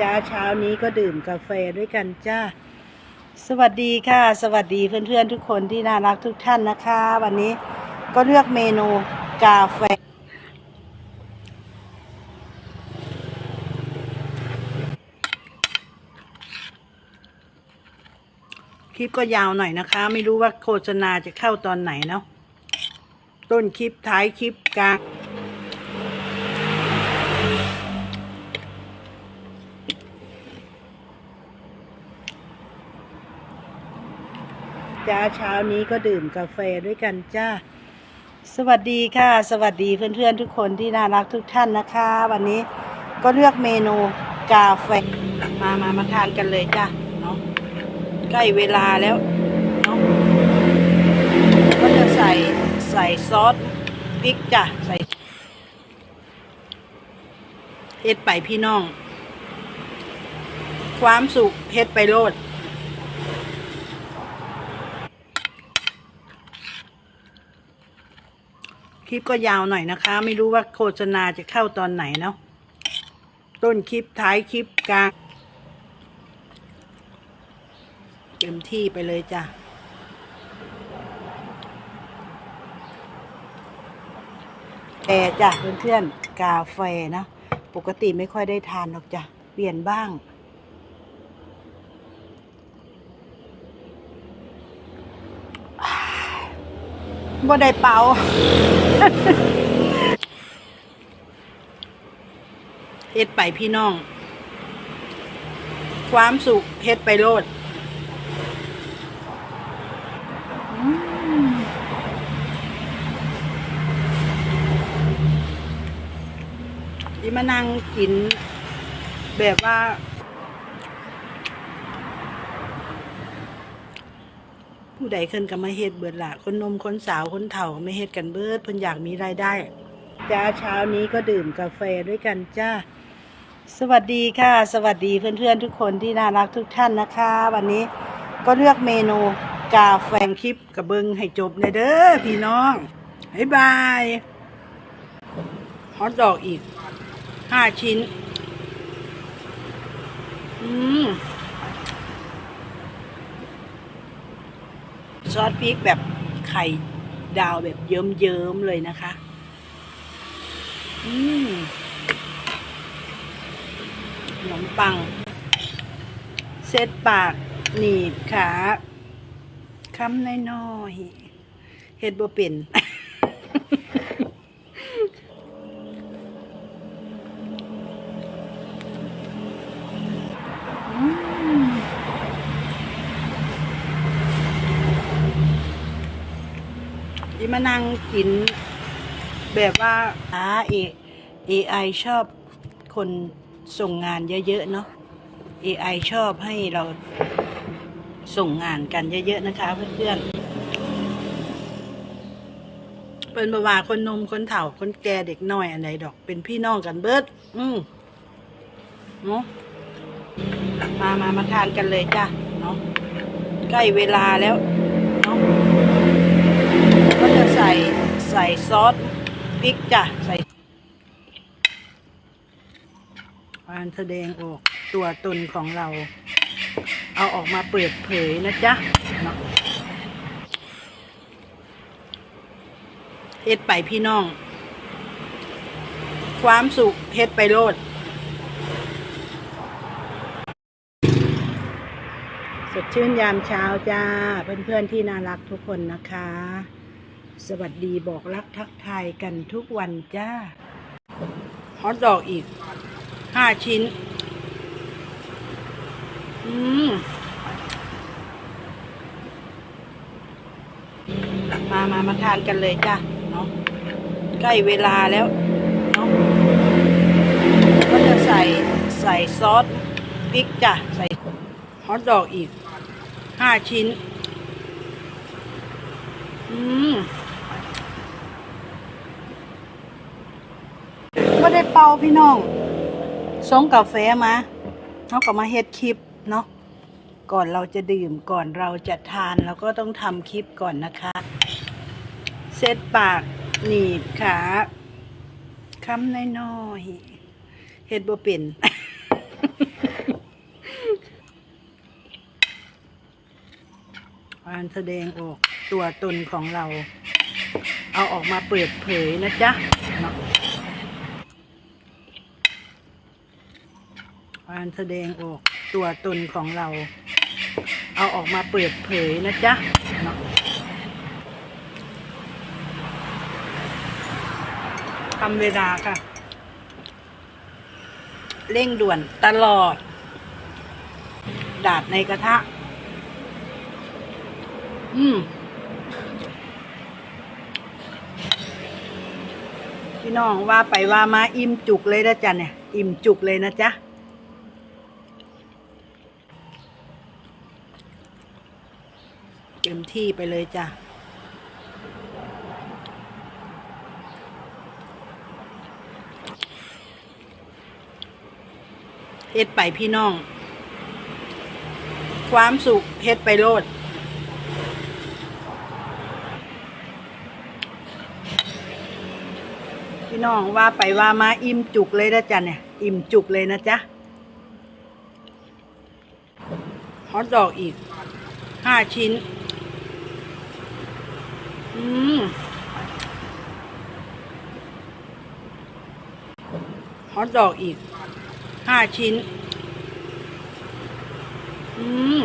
จ้าเช้านี้ก็ดื่มกาแฟด้วยกันจ้า สวัสดีค่ะ สวัสดีเพื่อนๆทุกคนที่น่ารักทุกท่านนะคะ วันนี้ก็เลือกเมนูกาแฟ คลิปก็ยาวหน่อยนะคะ ไม่รู้ว่าโฆษณาจะเข้าตอนไหนเนาะต้นคลิปท้ายคลิปกลาง จ้าเช้านี้ก็ดื่มกาแฟด้วยกันจ้า สวัสดีค่ะ สวัสดีเพื่อนๆทุกคนที่น่ารักทุกท่านนะคะ วันนี้ก็เลือกเมนูกาแฟมามามาทานกันเลยจ้าเนาะใกล้เวลาแล้วเนาะก็จะใส่ใส่ซอสพริกจ้ะใส่เฮ็ดไปพี่น้อง ความสุขเฮ็ดไปโลด ลิปก็ยาวหน่อยนะคะ ไม่รู้ว่าโฆษณาจะเข้าตอนไหนเนาะต้นคลิปท้ายคลิปกลางเต็มที่ไปเลยจ้ะแอจ้ะเพื่อนๆกาแฟนะปกติไม่ค่อยได้ทานหรอกจ้ะเปลี่ยนบ้างบ่ได้เป่า เฮ็ดไปพี่น้อง ความสุขเฮ็ดไปโลดอืมที่มานั่งกินแบบว่า ผู้ใดขึ้นก็มาเฮ็ดเบิดละคนนมคนสาวคนเฒ่าไม่เฮ็ดกันเบิดเพิ่นอยากมีรายได้จ้าเช้านี้ก็ดื่มกาแฟด้วยกันจ้าสวัสดีค่ะ สวัสดีเพื่อนๆทุกคนที่น่ารักทุกท่านนะคะ วันนี้ก็เลือกเมนูกาแฟคลิปกับเบิงให้จบเลยเด้อพี่น้องบ๊ายบายฮอตดอกอีกห้าชิ้น อืม ซอสพริกแบบไข่ดาวแบบเยิ้มๆเลยนะคะ อืมขนมปัง เซตปาก หนีบขาคำน้อยๆเฮ็ดบ่เป็น อืม ที่มา นั่งกิน แบบว่าอาเอ AI ชอบคนส่งงานเยอะๆเนาะ AI ชอบให้เราส่งงานกันเยอะๆนะคะ เพื่อนๆ เป็นบาวาคนนมคนเฒ่าคนแก่เด็กน้อยอันไหนดอก เป็นพี่น้องกันเบิด อืมเนาะมามามาทานกันเลยจ้ะ เนาะใกล้เวลาแล้ว ใส่ใส่ซอสพริกจ้ะใส่การแสดงออกตัวตนของเรา เอาออกมาเปิดเผยนะจ๊ะเฮ็ดไปพี่น้อง ความสุขเฮ็ดไปโลด สดชื่นยามเช้าจ้า เพื่อนๆที่น่ารักทุกคนนะคะ สวัสดีบอกรักทักทายกันทุกวันจ้าฮอตดอกอีกห้าชิ้น อืมมามามาทานกันเลยจ้าเนาะใกล้เวลาแล้วเนาะก็จะใส่ใส่ซอสพริกจ้ะ ใส่ฮอตดอกอีกห้าชิ้น อืม ได้เป่าพี่น้องสงกาแฟมาเขาก็มาเฮ็ดคลิปเนาะก่อนเราจะดื่มก่อนเราจะทานเราก็ต้องทำคลิปก่อนนะคะ เซตปากหนีบขาค้ำน้อยเฮ็ดบ่เป็นการแสดงออกตัวตนของเรา เอาออกมาเปิดเผยนะจ๊ะเนาะ การแสดงออกตัวตนของเรา เอาออกมาเปิดเผยนะจ๊ะเนาะทำเวลาค่ะ เร่งด่วนตลอด ดาดในกระทะ อืมพี่น้องว่าไปว่ามาอิ่มจุกเลยนะจ๊ะเนี่ย อิ่มจุกเลยนะจ๊ะ เต็มที่ไปเลยจ้ะเฮ็ดไปพี่น้อง ความสุขเฮ็ดไปโลดพี่น้องว่าไปว่ามาอิ่มจุกเลยนะจ๊ะเนี่ย อิ่มจุกเลยนะจ๊ะฮอตดอกอีกห้าชิ้น อืม ฮอตดอกอีกห้าชิ้น อืม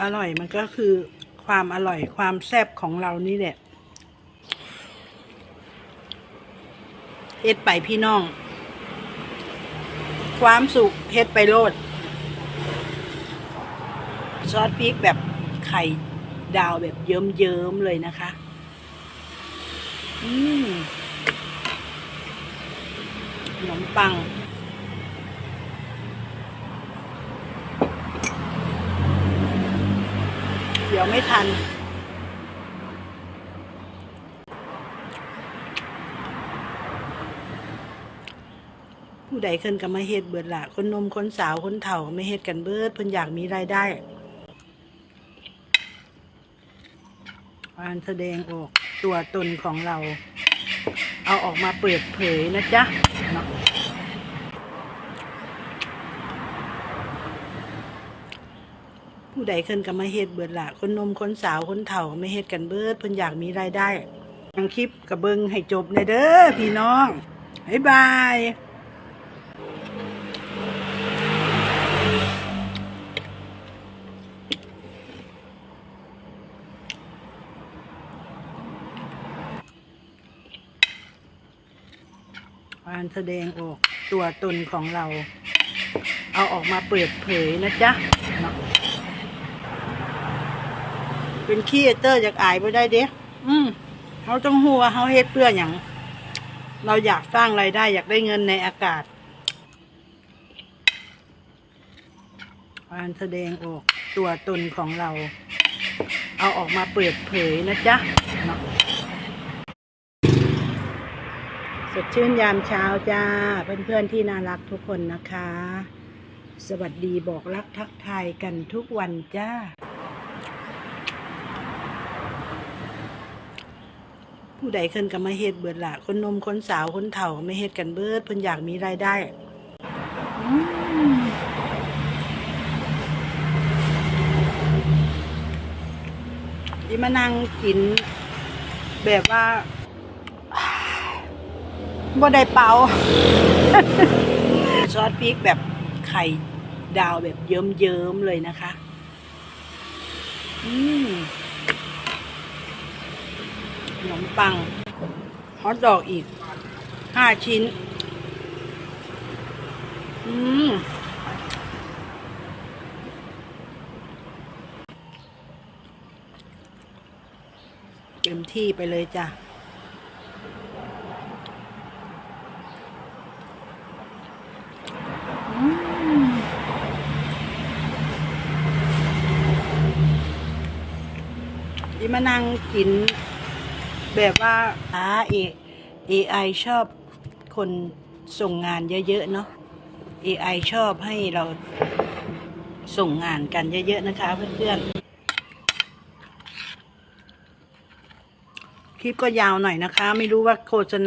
อร่อยมันก็คือความอร่อยความแซ่บของเรานี่แหละเฮ็ดไปพี่น้อง ความสุขเฮ็ดไปโลด ซอสพริกแบบไข่ดาวแบบเยิ้มๆเลยนะคะ อืมขนมปัง เดี๋ยวไม่ทัน ผู้ใดเคินก็มาเฮ็ดเบิดละคนนมคนสาวคนเฒ่าก็ไม่เฮ็ดกันเบิดเพิ่นอยากมีรายได้การแสดงออกตัวตนของเรา เอาออกมาเปิดเผยนะจ๊ะผู้ใดเคินก็มาเฮ็ดเบิดละคนนมคนสาวคนเฒ่าก็ไม่เฮ็ดกันเบิดเพิ่นอยากมีรายได้ทางคลิปกับเบิงให้จบในเด้อพี่น้องบ๊ายบาย แสดงออกตัวตนของเรา เอาออกมาเปิดเผยนะจ๊ะ เป็นขี้เตอร์จากอายไปได้เด้อืมเขาต้องหัวเขาเฮ็ดเพื่ออย่าง เราอยากสร้างไรายได้ อยากได้เงินในอากาศการแสดงออกตัวตนของเรา เอาออกมาเปิดเผยนะจ๊ะเนาะ ส ดชื่นยามเช้าจ้า เพื่อนๆที่น่ารักทุกคนนะคะ สวัสดีบอกรักทักทายกันทุกวันจ้า ผู้ใดเคินก็มาเฮ็ดเบิดละคนนมคนสาวคนเฒ่าไม่เฮ็ดกันเบิดเพิ่นอยากมีรายได้ที่มานั่งกินแบบว่า บ่ได้เป่าซอสพริกแบบไข่ดาวแบบเยิ้มๆเลยนะคะ อืมขนมปังฮอตดอกอีกห้าชิ้น อืมเต็มที่ไปเลยจ้ะ มานั่งกิน แบบว่าอาเอไอชอบคนส่งงานเยอะๆเนาะ AI ชอบให้เราส่งงานกันเยอะๆนะคะเพื่อนๆ คลิปก็ยาวหน่อยนะคะ ไม่รู้ว่าโฆษณา